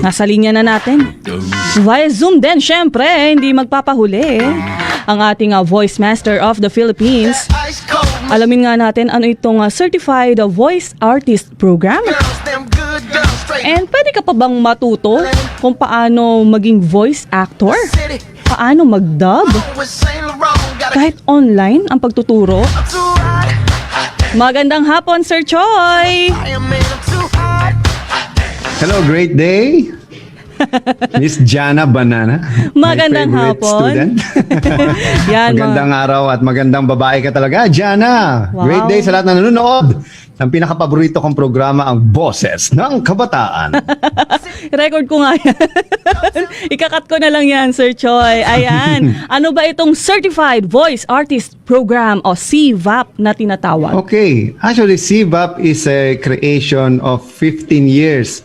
Nasa linya na natin. Via Zoom din, syempre, hindi magpapahuli. Ang ating ah, Voice Master of the Philippines. Alamin nga natin ano itong ah, Certified Voice Artist Program. And pwede ka pa bang matuto kung paano maging voice actor? Paano mag-dub? Kahit online ang pagtuturo? Magandang hapon, Sir Choi! Hello, great day. Miss Jana Banana. Magandang hapon. Student. Yan, magandang araw at magandang babae ka talaga, Jana. Wow. Great day sa lahat na nanonood. Ang pinakapaborito kong programa ang Boses ng Kabataan. Record ko nga yan. Ikakat ko na lang yan, Sir Choi. Ayan. ano ba itong Certified Voice Artist Program o CVAP na tinatawag? Okay, actually CVAP is a creation of 15 years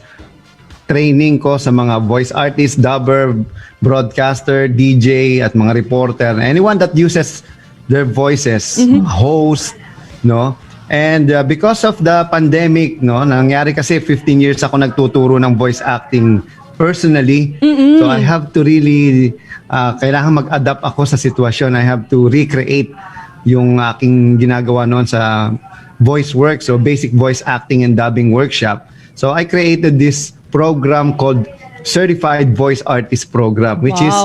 training ko sa mga voice artist, dubber, broadcaster, DJ at mga reporter. Anyone that uses their voices, host, no? And uh, because of the pandemic, no, nangyari kasi 15 years ako nagtuturo ng voice acting personally. So I have to really uh, kailangan mag-adapt ako sa sitwasyon. I have to recreate yung aking ginagawa noon sa voice work, so basic voice acting and dubbing workshop. So I created this program called Certified Voice Artist Program which Wow. is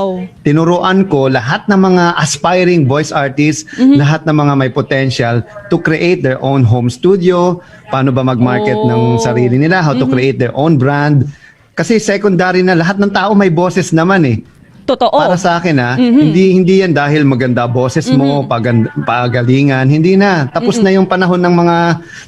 tinuruan ko lahat ng mga aspiring voice artists, lahat ng mga may potential to create their own home studio, paano ba mag-market Oh. ng sarili nila, how to create their own brand. Kasi secondary na lahat ng tao may boses naman eh. Totoo. Para sa akin ha, hindi hindi yan dahil maganda boses mo, pagand- pagalingan, hindi na. Tapos na yung panahon ng mga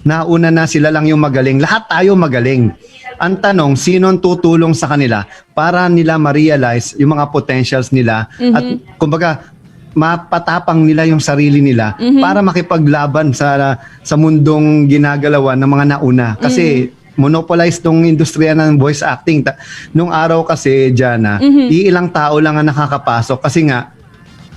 nauna na sila lang yung magaling. Lahat tayo magaling. Ang tanong, sino ang tutulong sa kanila para nila ma-realize yung mga potentials nila at kumbaga mapatapang nila yung sarili nila para makipaglaban sa sa mundong ginagalawan ng mga nauna kasi monopolize tong industriya ng voice acting. Ta- Nung araw kasi, Jana, iilang tao lang ang nakakapasok kasi nga,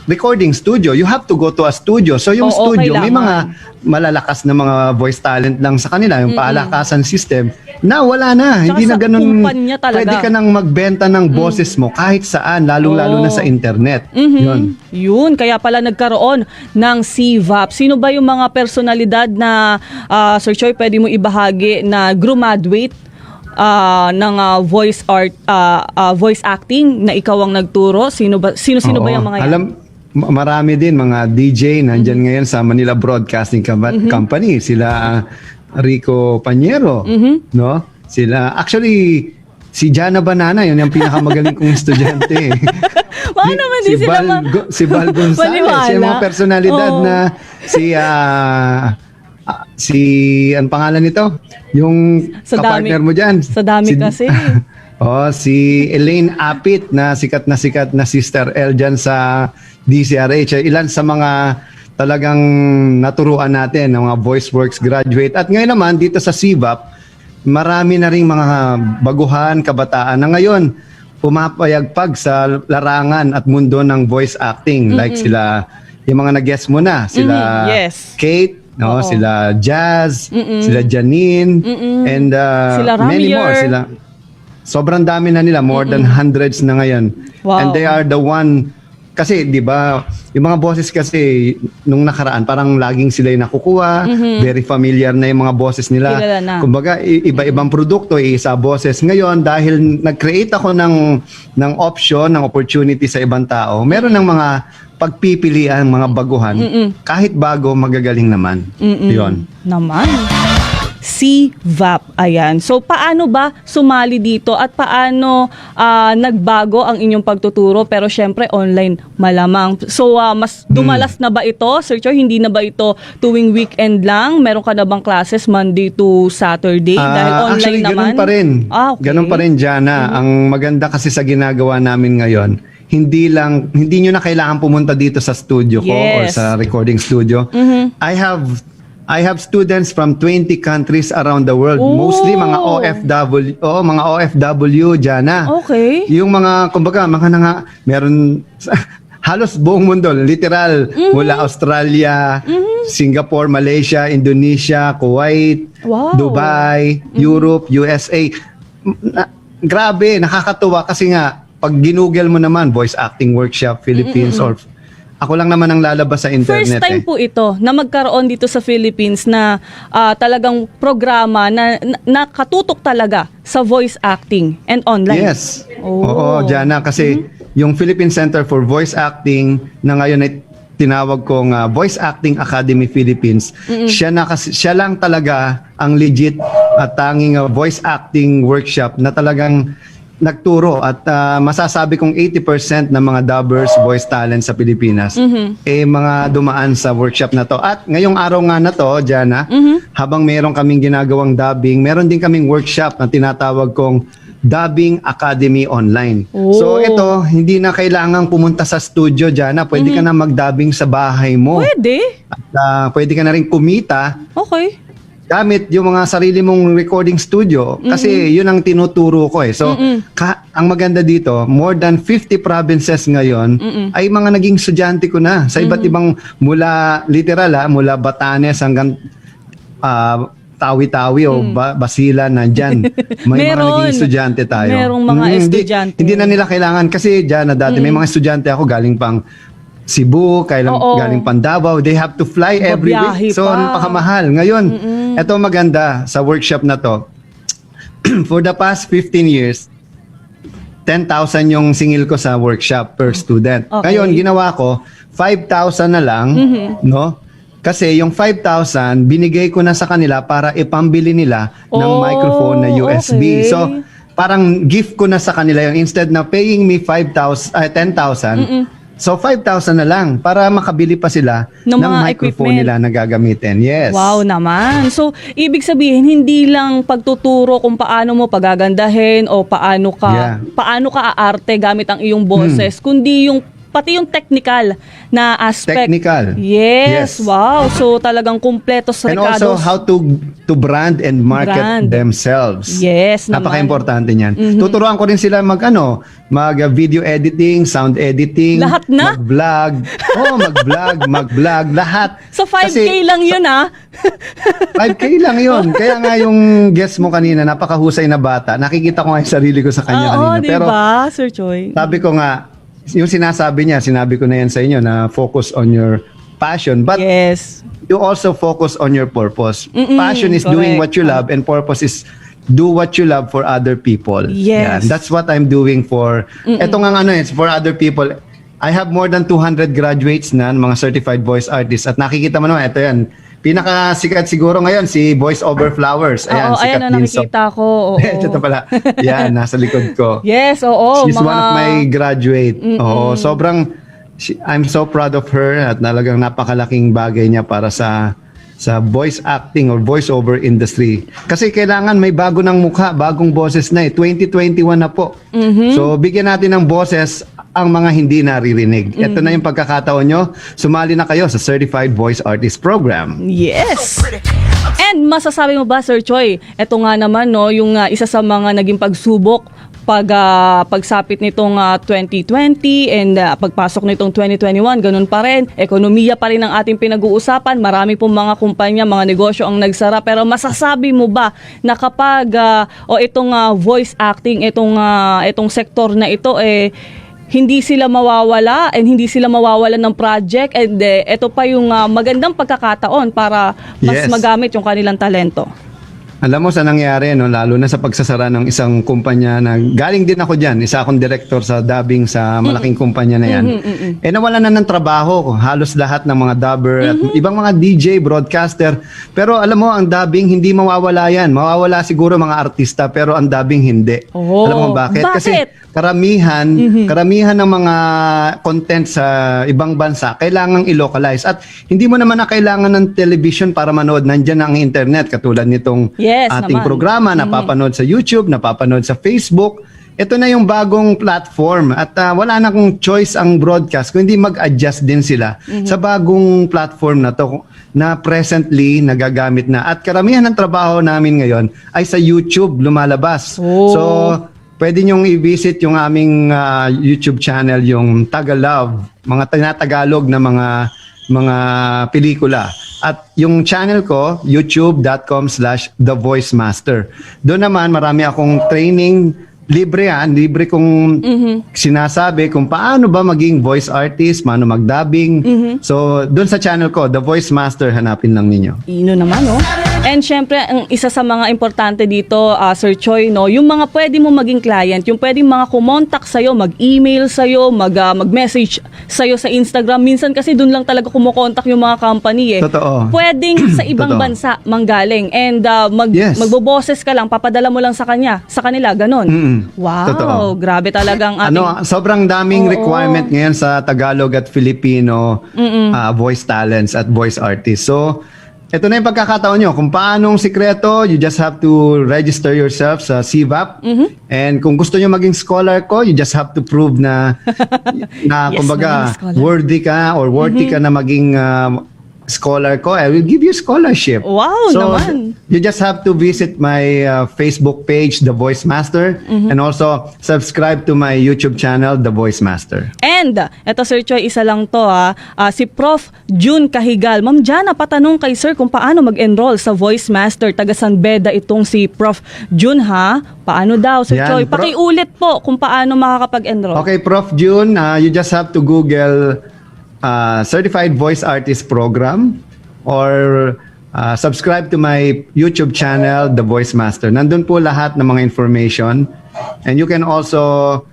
recording studio, you have to go to a studio. So yung Oo, studio, may mga malalakas na mga voice talent lang sa kanila, yung palakasan system, na wala na. Hindi na sa ganun. kumpanya talaga. Pwede ka nang magbenta ng boses mo kahit saan, lalong-lalo na sa internet. Mhm. Yun. Yun, kaya pala nagkaroon ng CVAP. Sino ba yung mga personalidad na, ah, Sir Choi, pwede mo ibahagi na graduate ah, ng ah, voice art, ah, ah, voice acting na ikaw ang nagturo? Sino ba sino sino ba Oo. yung mga yan? Alam, marami din mga DJ nandyan ngayon sa Manila Broadcasting Com- Company. Sila uh, Rico Pañero, no? Sila actually si Jana Banana, yun yung pinakamagaling kong estudyante. Baka naman din si sila Bal, ma- si Bal Maniwala. yung mga personalidad Oo. na si ah, ah, si ang pangalan nito? Yung Sa dami- kapartner mo diyan. sa dami kasi. Oh, si Elaine Apit na sikat na sikat na Sister L dyan sa DCRH. Ilan sa mga talagang naturuan natin ng mga voice works graduate. At ngayon naman dito sa CVAP, marami na rin mga baguhan, kabataan na ngayon pumapayagpag sa larangan at mundo ng voice acting. Like sila, yung mga nag-guest mo na, sila Mhm, yes. Kate, no, Oo. sila Jazz, sila Janine, and uh, Sila many more. Sila, sobrang dami na nila, more than hundreds na ngayon. Wow. And they are the one, kasi di ba, yung mga boses kasi nung nakaraan, parang laging sila yung nakukuha, very familiar na yung mga boses nila. Kumbaga, iba-ibang produkto, isa boses. Ngayon, dahil nag-create ako ng, ng option, ng opportunity sa ibang tao, meron ng mga pagpipilian, mga baguhan. Kahit bago, magagaling naman. Mm-mm. Yun. Naman. CVAP. Ayan. So, paano ba sumali dito at paano ah, nagbago ang inyong pagtuturo? Pero syempre, online malamang. So, ah, mas dumalas na ba ito? Sir Choi, hindi na ba ito tuwing weekend lang? Meron ka na bang classes Monday to Saturday? Ah, Dahil online actually, naman? ganun pa rin. Ah, okay. Ganun pa rin, Jana. Ang maganda kasi sa ginagawa namin ngayon, hindi lang hindi nyo na kailangan pumunta dito sa studio ko or Yes. sa recording studio. I have I have students from 20 countries around the world. Oh. Mostly mga OFW, oh, mga OFW, Jana. Okay. Yung mga kumbaga, mga nga meron halos buong mundo, literal, Mm-hmm. mula Australia, Singapore, Malaysia, Indonesia, Kuwait, Wow. Mm-hmm. Dubai, Europe, USA. Na- grabe, nakakatuwa kasi nga, pag ginugel mo naman, voice acting workshop, Philippines, or ako lang naman ang lalabas sa internet. First time eh. po ito na magkaroon dito sa Philippines na ah, talagang programa na, na nakatutok talaga sa voice acting and online. Yes. Oh. Oo, Jana, kasi yung Philippine Center for Voice Acting na ngayon ay tinawag kong ah, Voice Acting Academy Philippines, siya na kasi, siya lang talaga ang legit at tanging ah, voice acting workshop na talagang nagturo at ah, masasabi kong 80% ng mga dubbers voice talent sa Pilipinas eh mga dumaan sa workshop na to. At ngayong araw nga na to, Jana, habang meron kaming ginagawang dubbing, meron din kaming workshop na tinatawag kong Dubbing Academy Online. Oh. So ito, hindi na kailangang pumunta sa studio, Jana. Pwede ka na mag-dubbing sa bahay mo. Pwede. At ah, pwede ka na rin kumita Okay. Gamit yung mga sarili mong recording studio kasi yun ang tinuturo ko eh. So, ka- ang maganda dito, more than 50 provinces ngayon ay mga naging estudyante ko na sa iba't ibang mula literal ha, mula Batanes hanggang ah, Tawi-Tawi o ba- Basila nandyan. May mga Meron. naging estudyante tayo. Merong mga Mm, hindi- estudyante. Hindi, na nila kailangan kasi dyan na dati may mga estudyante ako galing pang Cebu, kailang, Oo. galing pang Davao. They have to fly every Babiyahe week. So, pa. napakamahal. Ngayon, ito maganda sa workshop na to. For the past 15 years, 10,000 yung singil ko sa workshop per student. Okay. Ngayon, ginawa ko, 5,000 na lang, no? Kasi yung 5,000, binigay ko na sa kanila para ipambili nila ng Oh, microphone na USB. okay. So, parang gift ko na sa kanila yung instead na paying me 5,000, ah, 10,000, so 5,000 na lang para makabili pa sila Ng ng, mga microphone equipment. nila na gagamitin. Yes. Wow naman. So, ibig sabihin, hindi lang pagtuturo kung paano mo pagagandahin o paano ka Yeah. paano ka aarte gamit ang iyong boses, kundi yung pati yung technical na aspect. Technical. Yes, Yes. wow. So, talagang kumpleto sa And also how to to brand and market Brand. themselves. Yes. Mm-hmm. Napaka-importante niyan. Tuturuan ko rin sila mag ano, mag uh, video editing, sound editing, Lahat na? mag-vlog. oh, mag-vlog, mag-vlog, lahat. So, 5K Kasi lang yun ah. 5K lang 'yun. Kaya nga yung guest mo kanina, napakahusay na bata. Nakikita ko nga yung sarili ko sa kanya Oo, kanina. di Pero ba, Sir Choi? sabi ko nga, yung sinasabi niya, sinabi ko na yan sa inyo na focus on your passion. But yes. you also focus on your purpose. Mm-mm, Passion is doing correct. what you love and purpose is do what you love for other people. Yes. Yan. That's what I'm doing for Ito nga ano eh, for other people. I have more than 200 graduates na mga certified voice artists at nakikita mo naman ito yan. Pinakasikat siguro ngayon si Voice Over Flowers. Ayan, oo, ayan sikat na din nakikita ko. Oo. ito pala. Yan, nasa likod ko. Yes, oo. She's mga... one of my graduate. Oo, sobrang she- I'm so proud of her at talagang napakalaking bagay niya para sa sa voice acting or voice over industry. Kasi kailangan may bago ng mukha, bagong boses na eh. 2021 na po. So bigyan natin ng boses ang mga hindi naririnig. Ito na yung pagkakataon nyo. Sumali na kayo sa Certified Voice Artist Program. Yes. And masasabi mo ba, Sir Choi, ito nga naman, no, yung ah, isa sa mga naging pagsubok pag ah, pagsapit nitong ah, 2020 and ah, pagpasok nitong 2021, ganun pa rin. Ekonomiya pa rin ang ating pinag-uusapan. Marami pong mga kumpanya, mga negosyo ang nagsara. Pero masasabi mo ba na kapag ah, o itong ah, voice acting, itong ah, itong sektor na ito eh hindi sila mawawala and hindi sila mawawalan ng project and eh, ito pa yung ah, magandang pagkakataon para mas Yes. magamit yung kanilang talento. Alam mo sa nangyari, no, lalo na sa pagsasara ng isang kumpanya na galing din ako dyan, isa akong director sa dubbing sa malaking kumpanya na yan. Eh nawala na ng trabaho, halos lahat ng mga dubber at ibang mga DJ, broadcaster. Pero alam mo, ang dubbing hindi mawawala yan. Mawawala siguro mga artista pero ang dubbing hindi. Oh, alam mo bakit? Kasi bakit? karamihan, karamihan ng mga content sa ibang bansa kailangang i-localize at hindi mo naman na kailangan ng television para manood nandiyan ang internet katulad nitong Yes, ating naman. programa napapanood sa YouTube, napapanood sa Facebook. Ito na yung bagong platform at ah, wala na kung choice ang broadcast kundi mag-adjust din sila sa bagong platform na to na presently nagagamit na at karamihan ng trabaho namin ngayon ay sa YouTube lumalabas. Oh. So pwede nyong i-visit yung aming ah, YouTube channel, yung Tagalove, mga tinatagalog na mga mga pelikula. At yung channel ko, youtube.com slash The Voice Master. Doon naman, marami akong training libre yan, libre kung sinasabi kung paano ba maging voice artist, paano magdubbing. So, doon sa channel ko, The Voice Master, hanapin lang ninyo. Ino naman, no? And syempre, ang isa sa mga importante dito, ah, Sir Choi, no, yung mga pwede mo maging client, yung pwede mga kumontak sa'yo, mag-email sa'yo, mag, ah, mag-message sa'yo sa Instagram. Minsan kasi doon lang talaga kumukontak yung mga company eh. Totoo. Pwedeng sa ibang Totoo. bansa manggaling. And ah, mag, Yes. magboboses ka lang, papadala mo lang sa kanya, sa kanila, ganon. Mm-mm. Wow, Totoo. grabe talagang ating... Ano, sobrang daming Oo. requirement ngayon sa Tagalog at Filipino ah, voice talents at voice artists. So, ito na yung pagkakataon nyo. Kung paanong sikreto, you just have to register yourself sa CVAP. Mm-hmm. And kung gusto nyo maging scholar ko, you just have to prove na, na Yes, kumbaga. Mm-hmm. worthy ka or worthy ka na maging ah, scholar ko. I will give you scholarship. Wow, so, naman. You just have to visit my uh, Facebook page, The Voice Master, Mm-hmm. and also subscribe to my YouTube channel, The Voice Master. And, eto Sir Choi, isa lang to ha, Ah, si Prof. June Kahigal. Ma'am Jana, patanong kay Sir kung paano mag-enroll sa Voice Master. Taga San Beda itong si Prof. June ha. Paano daw, Sir Yan, Choi? Pro- Pakiulit po kung paano makakapag-enroll. Okay, Prof. June, uh, you just have to Google uh, Certified Voice Artist Program or uh, subscribe to my YouTube channel, The Voice Master. Nandun po lahat ng mga information. And you can also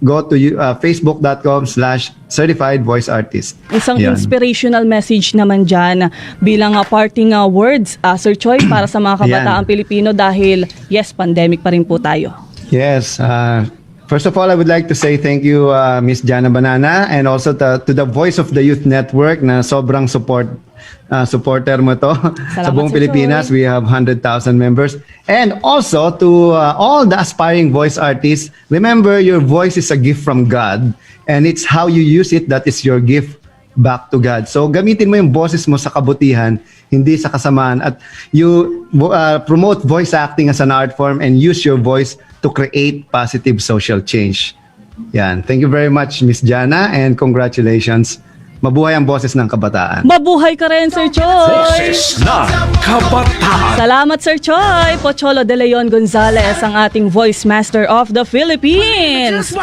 go to uh, facebook.com slash certified voice artist. Isang Yan. inspirational message naman dyan bilang uh, parting uh, words, ah, Sir Choi, para sa mga kabataang. Pilipino dahil, yes, pandemic pa rin po tayo. Yes. Uh, first of all, I would like to say thank you, uh, Miss Jana Banana, and also to, to the Voice of the Youth Network na sobrang support uh, supporter mo to sa buong Pilipinas. We have 100,000 members. And also to uh, all the aspiring voice artists, remember your voice is a gift from God and it's how you use it that is your gift back to God. So gamitin mo yung boses mo sa kabutihan, hindi sa kasamaan at you uh, promote voice acting as an art form and use your voice to create positive social change. Yan. Thank you very much Miss Jana and congratulations. Mabuhay ang boses ng kabataan. Mabuhay ka rin, Sir Choi! Boses ng Kabataan. Salamat Sir Choi! Pocholo de Leon Gonzalez, ang ating Voice Master of the Philippines!